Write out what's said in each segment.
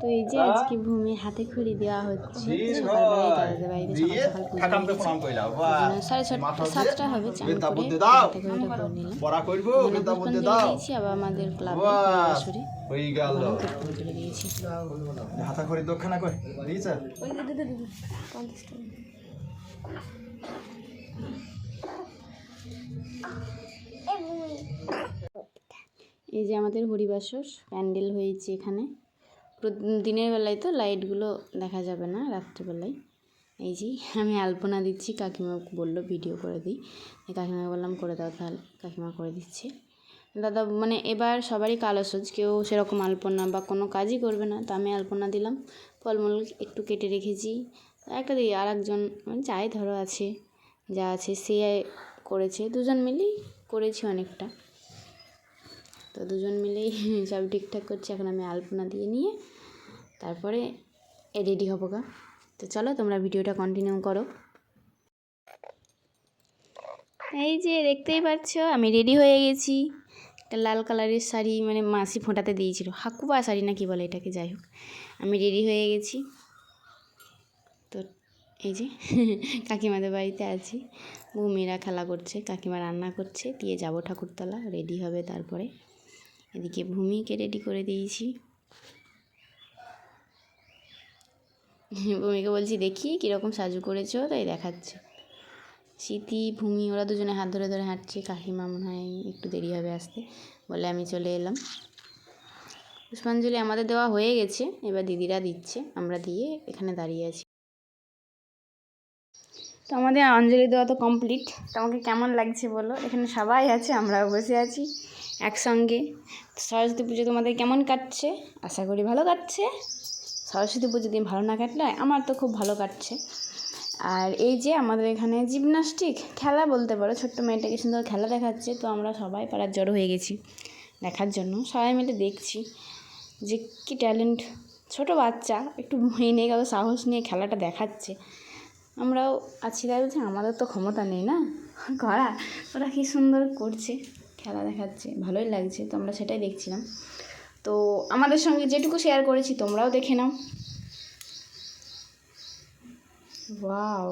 তো এই যে আজকে ভূমি হাতে খড়ি দেওয়া হচ্ছে সকালবেলায় দাদাদের বাড়িতে সকাল সকাল পুজো গেছে। ওই জন্য সাড়ে ছটা সাতটা হবে চান করে হাতে খড়িটা করে নিলাম। বড়া করব ওখানে গেন্দা পুষ্পাঞ্জলি বুদ্ধি দাও। দিয়েছি আবার আমাদের ক্লাবে হাতা দক্ষিণা দিয়েছে। এই যে আমাদের হরিবাসর প্যান্ডেল হয়েছে এখানে। দিনের বেলায় তো লাইটগুলো দেখা যাবে না, রাত্রিবেলায়। এই যে, আমি আলপনা দিচ্ছি, কাকিমা বলল ভিডিও করে দিই। কাকিমাকে বললাম, করে দাও তাহলে। কাকিমা করে দিচ্ছে। দাদা মানে এবার সবারই কালো সজ কেউ সেরকম আলপনা বা কোনো কাজই করবে না। তো আমি আলপনা দিলাম, ফলমূল একটু কেটে রেখেছি। একটা দিই আর একজন মানে যাই ধরো আছে, যা আছে, সে করেছে। দুজন মিলেই করেছি অনেকটা। তো দুজন মিলেই সব ঠিকঠাক করছি। এখন আমি আলপনা দিয়ে নিয়ে তারপরে রেডি হব গা। তো চলো তোমরা ভিডিওটা কন্টিনিউ করো। এই যে দেখতেই পাচ্ছ, আমি রেডি হয়ে গেছি। একটা লাল কালারের শাড়ি মানে মাসি ফোঁটাতে দিয়েছিল। হাকুবা শাড়ি না কি বলে এটাকে, যাই হোক। আমি রেডি হয়ে গেছি। তো এই যে কাকিমাদের বাড়িতে আছি। বউ মেয়েরা খেলা করছে, কাকিমা রান্না করছে। দিয়ে যাব ঠাকুরতলা, রেডি হবে তারপরে। এদিকে ভূমিকে রেডি করে দিয়েছি। ভূমিকে বলছি, দেখি কীরকম সাজু করেছ? তাই দেখাচ্ছে। স্মৃতি, ভূমি, ওরা দুজনে হাত ধরে ধরে হাঁটছে। কাকিমা মনে হয় একটু দেরি হবে আসতে। বলে, আমি চলে এলাম। পুষ্পাঞ্জলি আমাদের দেওয়া হয়ে গেছে। এবার দিদিরা দিচ্ছে। আমরা দিয়ে এখানে দাঁড়িয়ে আছি। তো আমাদের অঞ্জলি দেওয়া তো কমপ্লিট তোমাকে কেমন লাগছে বলো? এখানে সবাই আছে, আমরাও বসে আছি। একসঙ্গে। সরস্বতী পুজো তোমাদের কেমন কাটছে? আশা করি ভালো কাটছে। সরস্বতী পুজো দিন ভালো না কাটলে আমার তো খুব ভালো কাটছে। আর এই যে আমাদের এখানে জিমনাস্টিক খেলা বলতে পারো, ছোট্ট মেয়েটাকে সুন্দর খেলা দেখাচ্ছে, তো আমরা সবাই পাড়ার জড়ো হয়ে গেছি দেখার জন্য। সবাই মিলে দেখছি যে কী ট্যালেন্ট। ছোট বাচ্চা, একটু ভয় নিয়ে গেল সাহস নিয়ে খেলাটা দেখাচ্ছে। আমরাও আছি বলছি, আমাদের তো ক্ষমতা নেই না? করা, ওরা কী সুন্দর করছে। খেলা দেখাচ্ছে, ভালোই লাগছে, তো আমরা সেটাই দেখছিলাম। তো আমাদের সঙ্গে যেটুকু শেয়ার করেছি, তোমরাও দেখে নাও। ওয়াও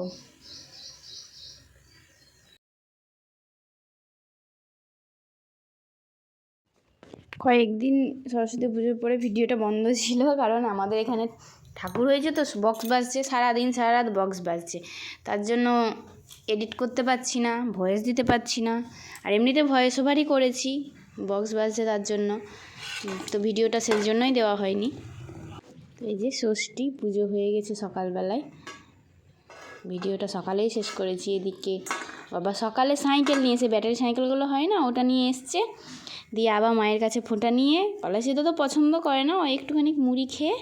কয়েকদিন সরস্বতী পুজোর পরে ভিডিওটা বন্ধ ছিল, কারণ আমাদের এখানে ঠাকুর হয়েছে, তো বক্স বাজছে, সারাদিন সারা রাত বক্স বাজছে। তার জন্য এডিট করতে পারছি না ভয়েস দিতে পারছি না। আর এমনিতে ভয়েস ওভারই করেছি বক্স বাজছে তার জন্য। তো ভিডিওটা সেই জন্যই দেওয়া হয়নি। তো এই যে ষষ্ঠী, পুজো হয়ে গেছে সকালবেলায়। ভিডিওটা সকালেই শেষ করেছি এদিকে। বাবা সকালে সাইকেল নিয়ে এসে, ব্যাটারি সাইকেলগুলো হয় না, ওটা নিয়ে এসছে। দিয়ে আবার মায়ের কাছে ফোঁটা নিয়ে কলা সিদ্ধ তো পছন্দ করে না, ও একটুখানি মুড়ি খেয়ে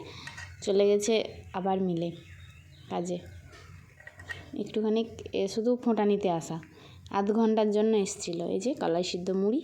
চলে গেছে আবার মিলে কাজে। একটুখানি শুধু ফোঁটা নিতে আসা। আধ ঘণ্টার জন্য এসেছিল এই যে কলাই সিদ্ধ মুড়ি।